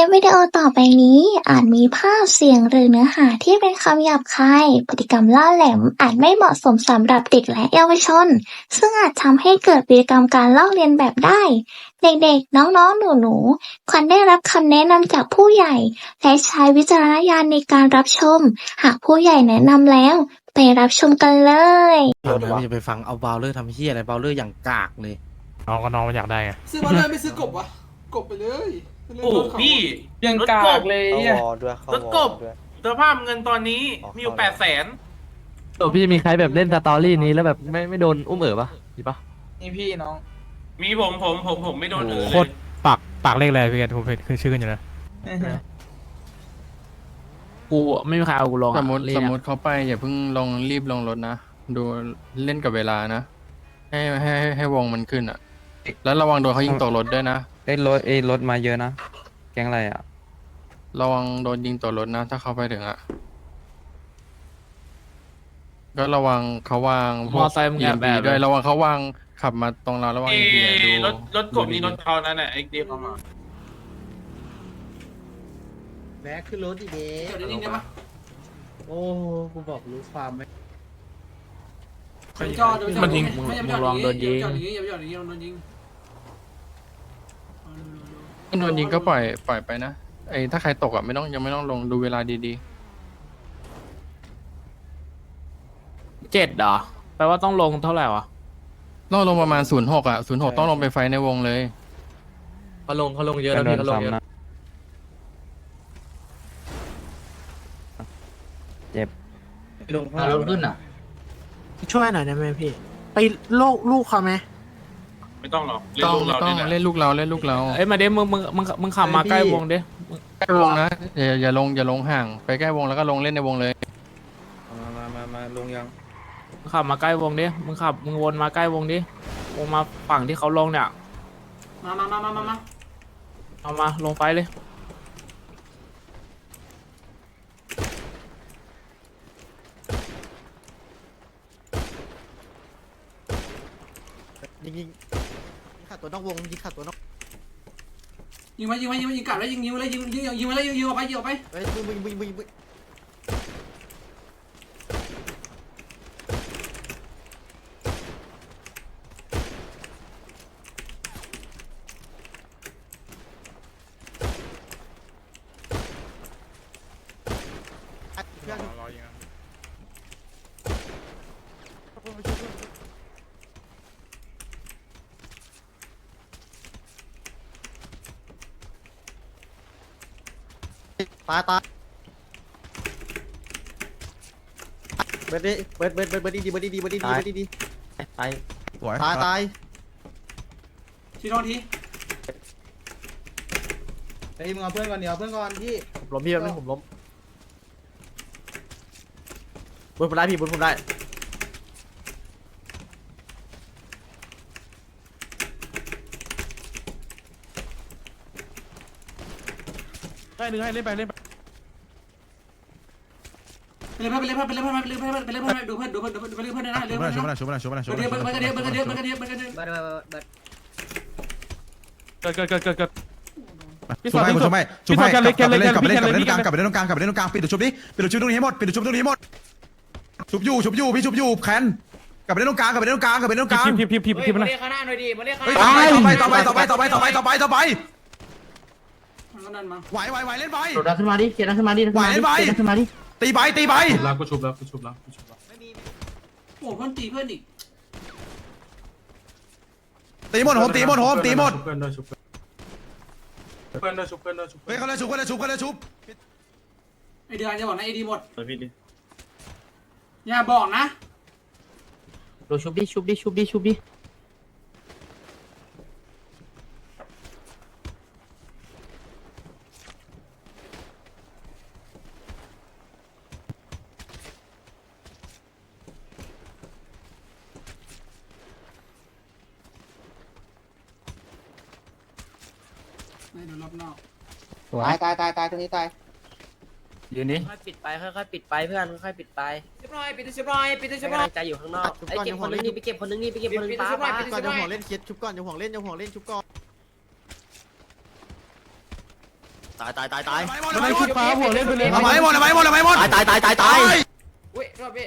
ลิปวิดีโอต่อไปนี้อาจมีภาพเสียงหรือเนื้อหาที่เป็นคำหยาบคาย พฤติกรรมล่าแหลมอาจไม่เหมาะสมสำหรับเด็กและเยาวชน ซึ่งอาจทำให้เกิดพฤติกรรมการลอกเลียนแบบได้ เด็กๆ น้องๆ หนูๆ ควรได้รับคำแนะนำจากผู้ใหญ่ และใช้วิจารณญาณในการรับชม หากผู้ใหญ่แนะนำแล้ว ไปรับชมกันเลยฟังนะไม่จะไปฟังเอาบาวเลอร์ทำเฮียอะไรบาวเลอร์อย่างกากเลย น้องก็น้องมันอยากได้ไง ซื้อมาเลยไม่ซื้อกบวะ กบไปเลย เรื่องโอ้รถเขาพี่ ยังรถกากบเลยเข้าเนี่ยวอลด้วยเข้ารถวกอบลด้วย สภาพเงินตอนนี้อ๋อ มีอยู่เข้าแปดแสนตัวพี่มีใครแบบเล่นสตอรี่นี้แล้วแบบไม่ไม่โดนอุ้มเอ๋อปะมีปะ นี่พี่น้อง มีผมผมผมผมไม่โดนเออโคตรปากปากเลขอะไรพี่แกผมเห็นขึ้นชื่อกันอยู่นะ กูไม่มีใครเอากูลงสอะมมติเรียสนมอะ มติเขาไปอย่าเพิ่งลงรีบลงรถนะ ดูเล่นกับเวลานะ ให้ให้ให้ให้วงมันขึ้นอะ แล้วระวังโดนเขายิงตกรถด้วยนะเอ้ยรถเอ้ยรถมาเยอะนะ แก๊งอะไรอะ ระวังโดนยิงตกรถนะ ถ้าเขาไปถึงอะ ก็ระวังเขาวางพมวอกไซค์มึงแอบ EMP แบบด้วยระวังเขาวางขับมาตรงเราระวังเออีพีดูรถรถกบดูนี่ดีๆรถเขานั่นแหละไอ้เดียบเอามาแบ็คขึ้นรถอีเด้เดี๋ยวนี้ได้ปะโอ้กูบอกรู้ความไหมจอดเดี๋ยวจอดมันยิงไม่มึงอย่ามึจองดลองโดนยิงอย่าจอดอย่างนี้อย่าจอดอย่างนี้อย่าโดนยิง ถ้าโดนยิงก็ปล่อยปล่อยไปนะไอ้ถ้าใครตกอะไม่ต้องยังไม่ต้องลงดูเวลาดีเจ็ดเหรอแปลว่าต้องลงเท่าไหร่วะๆต้องลงประมาณศูนย์หกอะศูนย์หกต้องลงไปไฟในวงเลย เขาลงเขาลงเยอะก็แล้วโดพี่นเขาลงเยอะซ้ำนะเจ็บลงอะรถขึ้นอะ ช่วยหน่อยได้ไหมพี่ ไปโลกลูกเขาไหม ไม่ต้องหรอกเล่นต้องลูกเราต้องเนี่ยแหละเล่นลูกเราเล่นลูกเราเอ้ยมาเด้มึงมึงมึงมึงขับมาใกล้วงเด้ใกล้วงนะอย่าอย่าลงอย่าลงห่างไปใกล้วงแล้วก็ลงเล่นในวงเลยมามามามาลงยังมึงขับมาใกล้วงดิมึงขับมึงวนมาใกล้วงดิวงมาฝั่งที่เขาลงเนี่ยมามามามามามาเอามาลงไปเลยยิงยิง ขาดตัวนอกวงยิงขาดตัวนอกยิงมายิงมายิงมายิงกลับแล้วยิงยิงมาเลยยิงยิงยิงมาเลยยิงยิงออกไปยิงออกไปเฮ้ยบึ้งบึ้งบึ้งบึ้งบึ้งอัดเพื่อน ตายตายเบิร์ดดิเบิร์ดเบิร์ดเบิร์ดเบิร์ดดีดีเบิร์ดดีดีเบิร์ดดีดีเบิร์ดดีดีไปตายตายทีทองทีเฮ้ยมึงเอาเพื่อนก่อนเดี๋ยวเอาเพื่อนก่อนพี่ล้มพี่แป๊บนึงผมล้มบนผมได้พี่บนผมได้ ได้หนึ่งให้เล่นไปเล่นไปไปเลยเพื่อนไปเลยเพื่อนไปเลยเพื่อนไปเลยเพื่อนไปเลยเพื่อนดูเพื่อนดูเพื่อนดูเพื่อนไปเลยเพื่อนนะเลยเพื่อนนะชุบมาชุบมาชุบมาชุบเดี๋ยวมาเดี๋ยวเดี๋ยวเดี๋ยวเดี๋ยวเดี๋ยวเดี๋ยวเดี๋ยวเดี๋ยวเกิดเกิดเกิดเกิดเกิดชุบให้ชุบให้ชุบให้กลับไปเล่นกลับไปเล่นกลับไปเล่นตรงกลางกลับไปเล่นตรงกลางกลับไปเล่นตรงกลางปิดชุบนี้ปิดชุบตรงนี้ให้หมดปิดชุบตรงนี้ให้หมดชุบอยู่ชุบอยู่พี่ชุบอยู่แคนกลับไปเล่นตรงกลางกลับไปเล่นตรงกลางกลับไปเล่นตรงกลางพิมพ์พิมพ์พิมพ์พิมพ์นะต่อไปต่อไปต่อไปต่อไปต่อไปต่อไปต่อไปมันก็ นั่นมาไหวไหวไหวเล่นไปรถดันขึ้นมาดิเกียร์ดันขึ้นมาดิดันขึ้นมาดิไหวไหว เกียร์ดันขึ้นมาดิตีไปตีไปแล้วกูชุบแล้วกูชุบแล้วกูชุบแล้วโอ้เพื่อนตีเพื่อนอีกตีหมดโฮมตีหมดโฮมตีหมดเพื่อนด้วยชุบเพื่อนเพื่อนด้วยชุบเพื่อนด้วยชุบเฮ้ยเขาเลยชุบเขาเลยชุบเขาเลยชุบไอเดือนอย่าบอกนะไอดีหมดเพื่อนพี่ดิอย่าบอกนะโดนชุบดิชุบดิชุบดิชุบดิ อบนอกตายตายตายตายตรงนี้ตายยืนดิค่อยๆปิดไปค่อยๆปิดไปเพื่อนค่อยๆปิดไปปิดหน่อยปิดตัวชิบหน่อยปิดตัวชิบหน่อยใจอยู่ข้างนอกไอ้เก็บคนนึงนี่ไปเก็บคนนึงนี่ไปเก็บคนนึงป้าป้าก่อนจะห่วงเล่นเคสชุบก่อนจะห่วงเล่นจะห่วงเล่นชุบก่อนตายตายตายตายทำไมชุดฟ้าหัวเล่นไปเลยเอาไม้หมดเอาไม้หมดเอาไม้หมดตายตายตายตายตายอุ้ยโทษพี่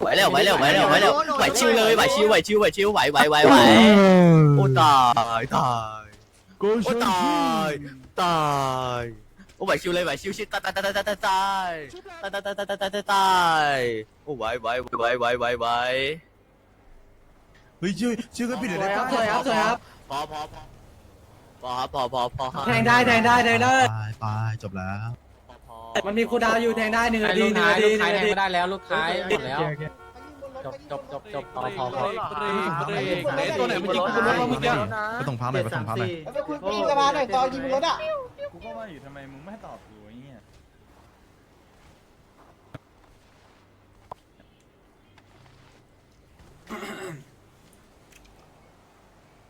ไหวแล้วไหวแล้วไหวแล้วไหวแล้วไหวชิวเลยไหวชิวไหวชิวไหวชิวไหวไหวไหวไหวโอ้ตายตายกูโอ้ตายตายโอ้ไหวชิวเลยไหวชิวชิวตายตายตายตายตายตายตายตายตายตายตายตายตายตายโอ้ไหวไหวไหวไหวไหวไหวเฮ้ยชื่อชื่อก็ปิดเลยครับสวยครับสวยครับพอพอพอพอครับพอพอพอครับแทงได้แทงได้แทงได้ไปไปจบแล้วพอ มันมีคูดาวอยู่แทงได้หนึ่งนาทีลูกหนึ่งท้ายนาทีลูกหท้ายนึ่งแทนางทีไม่ได้แล้วลูกท้ายหมดแล้ว จบจบจบจบพอพอพอตัวไหนมันยิงกูบนรถเมื่อกี้ไปส่งพักหน่อยไปส่งพักหน่อยคุณปีนกระบาหน่อยตอนยิงรถอะกูก็ว่าอยู่ทำไมมึงไม่ตอบกูไอ้เงี้ย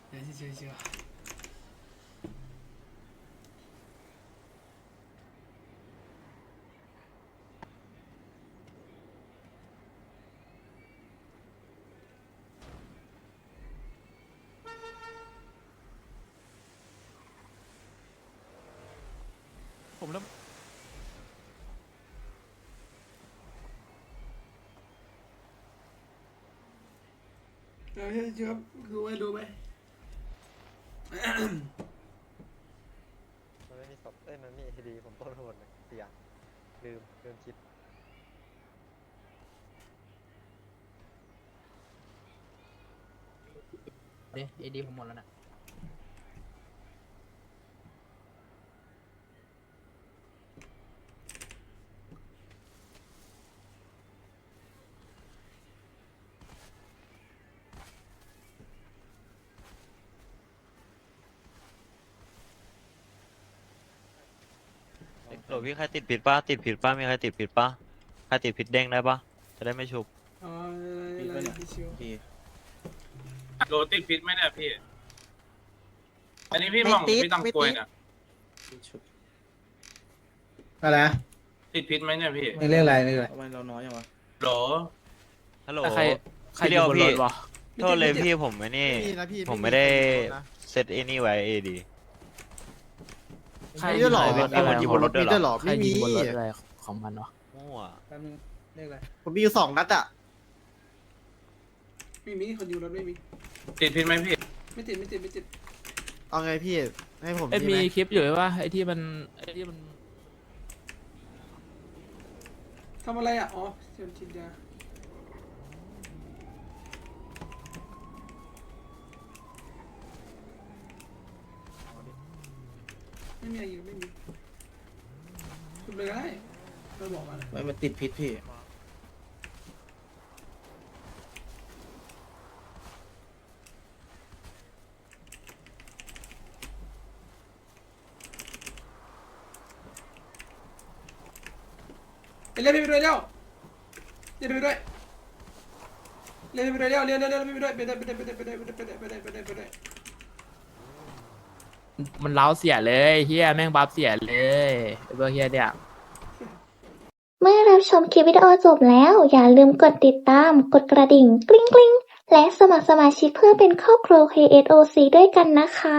เดี๋ยวเชื่อเชื่อ ผมแล้วเดี๋ยวเชื่อเชื่อดูไหมดูไหมมันไม่มีศพเอ้ยมันมีทีดีผมต้นหมดเลยเสียลืมลืมคิดเดี๋ยวเอดีผมหมดแล้วนะ หลพี่ใครติดผิดป้าติดผิดป้ามีใครติดผิดป้าใครติดผิดเด้งได้ปะจะได้ไม่ชุบอ๋ออะไรที่เชื่อโรติดพิษไหมเนี่ยพี่ อันนี้พี่หม่องพี่ตำกล้วยน่ะอะไรติดพิษไหมเนี่ยพี่นี่เรื่องอะไรนี่อะไรทำไมเราน้อยอย่างวะโหลฮัลโหลใครใครพี่อเดียวยู่บนพี่รถวะโทษเลยพี่ผมไม่นี่ ผมไม่ได้เซตไอ้นี่ไว้เอดี ใครมีด้วยเหรอยิงมีคนยิงบนรถด้วยเหรอ มีด้วยเหรอใครไม่ยิมีงบนรถอะไรของมันวะมั่วแป๊บนึงเรื่องอะไรผมมีอยู่สองนัดอะไม่มีคนอยู่รถไม่มี ติดพิษไหมพี่ไม่ติดไม่ติดไม่ติดเอาไงพี่ให้ผมเอ้ยนี่มีไหมคลิปอยู่ไหมว่าไอ้ที่มันไอ้ที่มันทำอะไรอะ อ๋อเชื่อฉีดยา ม่มีอะไรอยู่ไม่มีคุณเลยก็ได้เราบอกมาไม่มันติดพิษพี่เล่นไปด้วยเร็วเล่นไปด้วยเล่นไปด้วยเร็วเร็วเร็วเร็วไปด้วยไปด้วยไปด้วยไปด้วยไปด้วยไปด้วยไปด้วยไปด้วยไปด้วย มันเล้าเสียเลยเฮียแม่งบัฟเสียเลยไอ้เบอร์เฮียเนี่ย เมื่อรับชมคลิปวิดีโอจบแล้ว อย่าลืมกดติดตาม กดกระดิ่ง กริ๊งกริ๊งและสมัครสมาชิกเพื่อเป็นครอบครัว KSOC ด้วยกันนะคะ